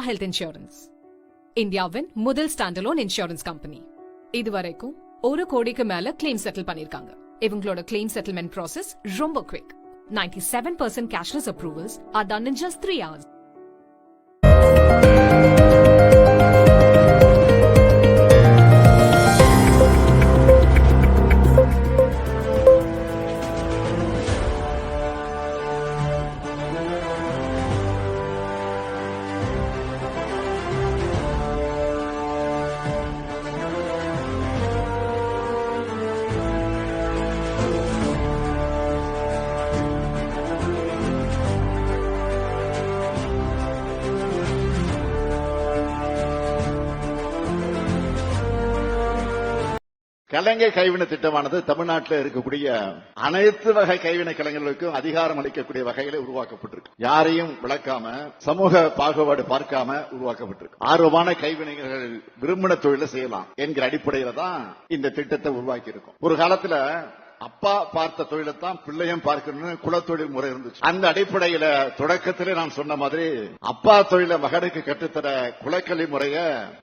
Star health insurance இந்தியாவின் முதல் standalone insurance company இதுவரைக்கும் ஒரு கோடிக்கு மேல கிளைம் செட்டில் பண்ணிருக்காங்க. இவங்களோட கிளைம் செட்டில்மெண்ட் ப்ராசஸ் ரொம்ப quick 97% seven percent cashless approvals are done in just three hours கலைஞர் கைவினை திட்டமானது தமிழ்நாட்டில் இருக்கக்கூடிய அனைத்து வகை கைவினை கலைஞர்களுக்கும் அதிகாரம் அளிக்கக்கூடிய வகையில உருவாக்கப்பட்டிருக்கு. யாரையும் விளக்காம சமூக பாகுபாடு பார்க்காம உருவாக்கப்பட்டிருக்கு. ஆர்வமான கைவினைஞர்கள் விரும்பின தொழிலை செய்யலாம் என்கிற அடிப்படையில தான் இந்த திட்டத்தை உருவாக்கி இருக்கும் ஒரு காலத்துல அப்பா பார்த்த தொழிலைத்தான் பிள்ளையும் பார்க்கணும்னு குலத்தொழில் முறை இருந்துச்சு. அந்த அடிப்படையில தொடக்கத்திலே நான் சொன்ன மாதிரி அப்பா தொழிலை மகனுக்கு கட்டுத்தர குலக்கல்வி முறைய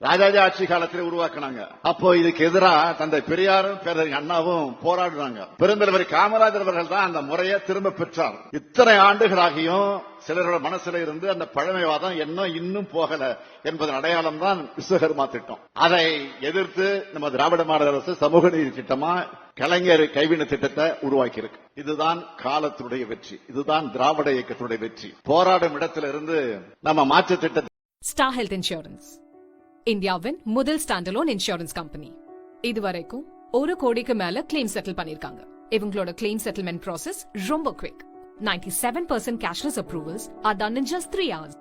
ராஜாஜி ஆட்சி காலத்திலே உருவாக்குனாங்க. அப்போ இதுக்கு எதிரா தந்தை பெரியாரும் பேரறிஞர் அண்ணாவும் போராடுறாங்க பெருந்தலைவர் காமராஜர் அவர்கள் தான் அந்த முறையை திரும்ப பெற்றார். இத்தனை ஆண்டுகளாகியும் சிலரோட மனசுல இருந்து அந்த பழமைவாதம் என்ன இன்னும் போகல என்பதன் அடையாளம் தான் விஸ்வகர்மா திட்டம். அதை எதிர்த்து நம்ம திராவிட மாடல் அரசு சமூக நீதி திட்டமா கலைஞர் கைவினை திட்டத்தை உருவாக்கி இருக்கு இதுதான் காலத்துடைய வெற்றி. இதுதான் திராவிட இயக்கத்துடைய வெற்றி. போராடும் இடத்திலிருந்து நம்ம மாற்று திட்டத்தை ஸ்டார் ஹெல்த் இன்சூரன்ஸ் இந்தியாவின் முதல் ஸ்டாண்டலோன் இன்சூரன்ஸ் கம்பெனி இதுவரைக்கும் ஒரு கோடிக்கு மேல கிளைம் செட்டில் பண்ணிருக்காங்க இவங்களோட கிளைம் செட்டில்மெண்ட் ப்ராசஸ் ரொம்ப quick 97% cashless approvals are done in just 3 hours.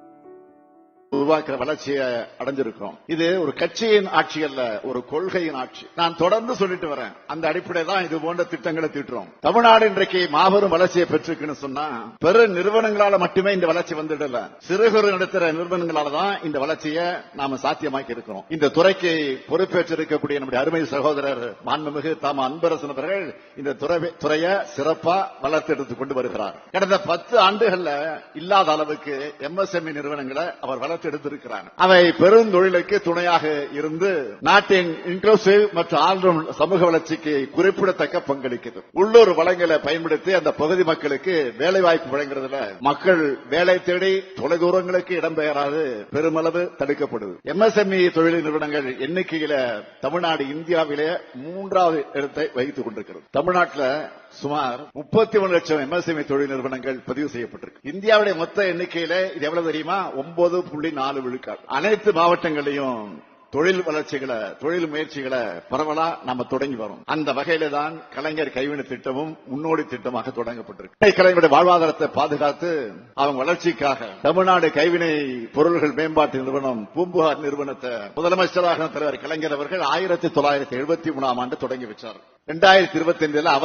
உருவாக்குற வளர்ச்சியை அடைஞ்சிருக்கிறோம். இது ஒரு கட்சியின் ஆட்சி அல்ல ஒரு கொள்கையின் ஆட்சி. நான் தொடர்ந்து சொல்லிட்டு வரேன். அந்த அடிப்படையில் தான் இது போன்ற திட்டங்களை தீட்டுறோம். தமிழ்நாடு இன்றைக்கு மாபெரும் வளர்ச்சியை பெற்றிருக்குன்னு சொன்னா பெரு நிறுவனங்களால மட்டுமே இந்த வளர்ச்சி வந்துடல. சிறு குறு நடத்துற நிறுவனங்களால தான் இந்த வளர்ச்சியை நாம சாத்தியமாக்கி இருக்கிறோம். இந்த துறைக்கு பொறுப்பேற்றிருக்கக்கூடிய நம்முடைய அருமை சகோதரர் மாண்புமிகு தாம அன்பரசன் அவர்கள் இந்த துறை- துறையை சிறப்பா வளர்த்தெடுத்து கொண்டு வருகிறார். கடந்த பத்து ஆண்டுகள்ல இல்லாத அளவுக்கு எம்எஸ்எம்இ நிறுவனங்களை அவர் வளர்த்தெடுத்திருக்கிறார் அவை பெருந்தொழிலுக்கு துணையாக இருந்து நாட்டின் இன்க்ளூசிவ் மற்றும் ஆல்ரவுண்ட் சமூக வளர்ச்சிக்கு குறிப்பிடத்தக்க பங்களிக்கிறது உள்ளூர் வளங்களை பயன்படுத்தி அந்த பகுதி மக்களுக்கு வேலை வாய்ப்பு வழங்குறதுல மக்கள் வேலை தேடி தொலைதூரங்களுக்கு இடம்பெயராது பெருமளவு தடுக்கப்படுது. எம்எஸ்எம்இ தொழில் நிறுவனங்கள் எண்ணிக்கையில தமிழ்நாடு இந்தியாவிலே மூன்றாவது இடத்தை வகித்துக் கொண்டிருக்கிறது. தமிழ்நாட்டில் சுமார் முப்பத்தி ஒன்று லட்சம் எம்எஸ்எம்இ தொழில் நிறுவனங்கள் பதிவு செய்யப்பட்டிருக்கு. இந்தியாவுடைய மொத்த எண்ணிக்கையில இது எவ்வளவு தெரியுமா? ஒன்பது புள்ளி நாலு விழுக்காடு. அனைத்து மாவட்டங்களையும் தொழில் வளர்ச்சிகளை தொழில் முயற்சிகளை பரவலா நம்ம தொடங்கி வரோம். அந்த வகையில தான் கலைஞர் கைவினை திட்டமும் முன்னோடி திட்டமாக தொடங்கப்பட்டிருக்கு. கலைஞருடைய வாழ்வாதாரத்தை பாதுகாத்து அவங்க வளர்ச்சிக்காக தமிழ்நாடு கைவினை பொருள்கள் மேம்பாட்டு நிறுவனம் பூம்புகார் நிறுவனத்தை முதலமைச்சராக தலைவர் கலைஞர் அவர்கள் ஆயிரத்தி தொள்ளாயிரத்தி எழுபத்தி மூணாம் ஆண்டு தொடங்கி வச்சார். இரண்டாயிரத்தி இருபத்தி ஐந்துல அவர்